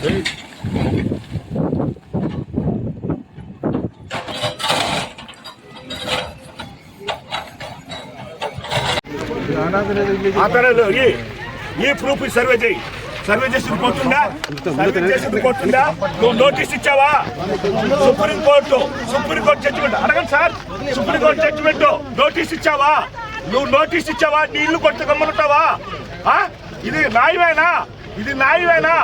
Hey. ఈ ఈ proof survey చేయి. సర్వే చేసి కొట్టుందా సర్వే చేసి కొట్టుందా నువ్వు నోటీస్ ఇచ్చావా? Supreme court supreme court judgement అడగండి sir. Supreme court judgement notice ఇచ్చావా? నువ్వు నోటీస్ ఇచ్చావా? నీ ఇల్లు కొట్టు గమ్మనుంటావా? ఇది న్యాయమేనా? ఇది న్యాయమేనా?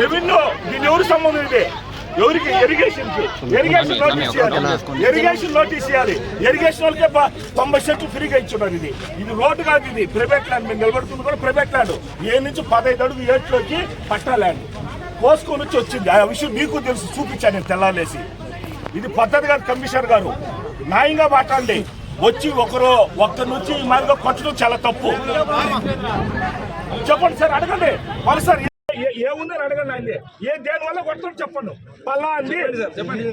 రెవెన్యూ దీని ఎవరు సంబంధం ఇది? ఎవరికి ఇరిగేషన్ ఇరిగేషన్ నోటీస్ ఇవ్వాలి. ఇరిగేషన్ నోటీస్ ఇవ్వాలి. ఇరిగేషన్ వాళ్ళకే తొంభై సెంట్లు ఫ్రీగా ఇచ్చున్నారు ఇది. ఇది రోడ్డు కాదు ఇది. ప్రైవేట్ ల్యాండ్ మేము నిలబడుతుంది కూడా ప్రైవేట్ ల్యాండ్ ఏ నుంచి పదహైదు అడుగు ఏట్లోకి పట్టా ల్యాండ్ కోసుకొని వచ్చి వచ్చింది. ఆ విషయం నీకు తెలుసు. చూపించాను నేను తెల్లాలేసి ఇది పద్ధతి కాదు కమిషనర్ గారు. న్యాయంగా మాట్లాడండి. వచ్చి ఒకరు ఒక్కరి నుంచి ఈ మాదిరిగా కొట్టడం చాలా తప్పు. చెప్పండి సార్ అడగండి. మరి సార్ ఏ- ఏ ఉందని అడగండి ఆయన. ఏ దేని వల్ల కొట్టడం చెప్పండి. పల్లా అండి. చెప్పండి చెప్పండి.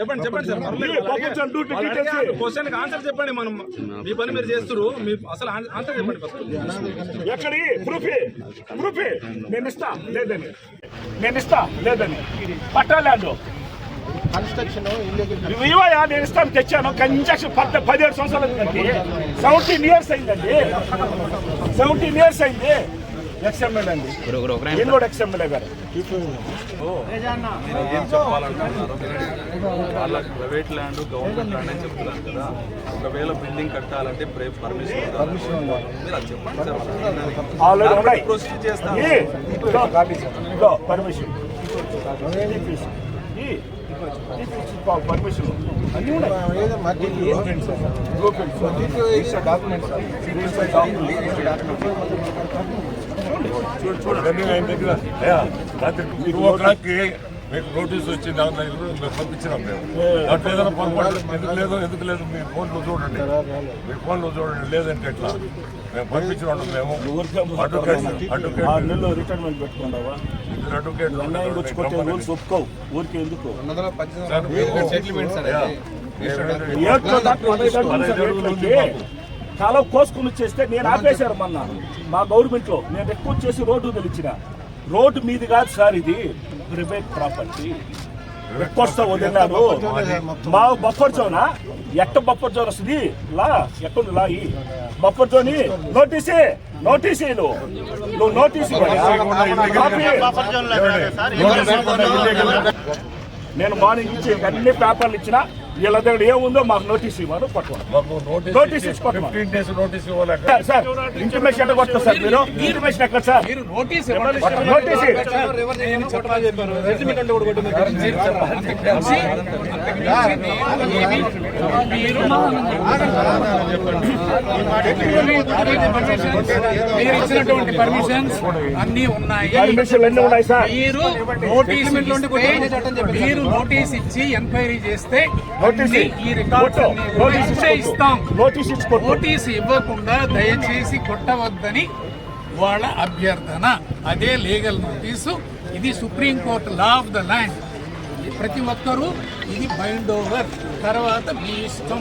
చెప్పండి చెప్పండి. సార్. క్వశ్చన్కి ఆన్సర్ చెప్పండి మనం. మీ పని మీరు చేస్తున్నారు మీ అసలు ఆన్- ఆన్సర్ చెప్పండి ఎక్కడి? ప్రూఫీ. ప్రూఫీ. నేను ఇస్తా. లేదని నేను ఇస్తా. లేదని పట్టాలాండు ఇవయా నేను ఇస్తాను తెచ్చాను. కన్స్ట్రక్షన్ పద్ద పదిహేడు సంవత్సరాలు అయిందండి. సెవెంటీన్ ఇయర్స్ అయిందండి. సెవెంటీన్ ఇయర్స్ అయింది. ఎక్స్ఎంఎల్ అండి. నేను కూడా ఎక్స్ఎంఎల్ఏ గారు. ఏం చెప్పాలంటున్నారు? వాళ్ళ ప్రైవేట్ ల్యాండ్ గవర్నమెంట్ ల్యాండ్ అని చెప్తున్నారు కదా. ఒకవేళ బిల్డింగ్ కట్టాలంటే పర్మిషన్ పర్మిషన్ మీరు అది చెప్పండి ఆల్రెడీ ప్రొసీడ్ పర్మిషన్ ఈ, పర్మిషన్ అన్నీ ఉన్నాయి. చూడండి. ఆయన దగ్గర. అయ్యా, రాత్రి టూ ఓ క్లాక్కి మీకు నోటీస్ వచ్చింది దగ్గర మేము పంపించినాం మేము. దాంట్లో ఏదైనా పొరపాటు ఎందుకు లేదో ఎందుకు లేదు మీ ఫోన్లో చూడండి. మీ ఫోన్లో చూడండి లేదంటే ఎట్లా? మేము పంపించినాం మేము. Advocate advocate. ఆరు నెలలు రిటైర్మెంట్ పెట్టుకున్నావా? ఇద్దరు అడ్వకేట్ ఊరికి ఎందుకు? కోసుకుని వచ్చేస్తే నేను ఆపేశారు మొన్న మా గవర్నమెంట్లో నేను ఎక్కువ చేసి రోడ్డు తెలిచిన రోడ్డు మీది కాదు సార్ ఇది. ప్రైవేట్ ప్రాపర్టీ ఎక్కువ వదిలినారు. మా బఫర్ జోనా ఎట్ట బఫర్ జోన్ వస్తుంది? లా ఎక్కడ లా ఈ? బఫర్ జోని నోటీసే నోటీసీలు నువ్వు. నోటీసు నేను మార్నింగ్ ఇచ్చి అన్ని పేపర్లు ఇచ్చిన. వీళ్ళ దగ్గర ఏముందో మాకు నోటీస్ ఇవ్వను పట్టుకోండి మాకు నోటీస్ ఇచ్చి పట్టుకోండి ఇవ్వాలి సార్ ఇంటిమేషన్ ఎక్కడ సార్ మీరు ఇంటిమేషన్ ఎక్కడ సార్ నోటీస్ మీరు ఇచ్చినటువంటి పర్మిషన్స్ అన్ని ఉన్నాయి పర్మిషన్లు అన్నీ ఉన్నాయి సార్ మీరు నోటీస్ మీరు నోటీస్ ఇచ్చి ఎంక్వైరీ చేస్తే నోటీస్ అన్ని ఈ రికార్డ్స్ ఇచ్చి ఇస్తాం. నోటీస్. నోటీస్ ఇవ్వకుండా దయచేసి కొట్టవద్దని వాళ్ళ అభ్యర్థన. అదే లీగల్ నోటీసు. ఇది supreme court law of the land. ప్రతి ఒక్కరూ ఇది బైండ్ ఓవర్. తర్వాత మీ ఇష్టం.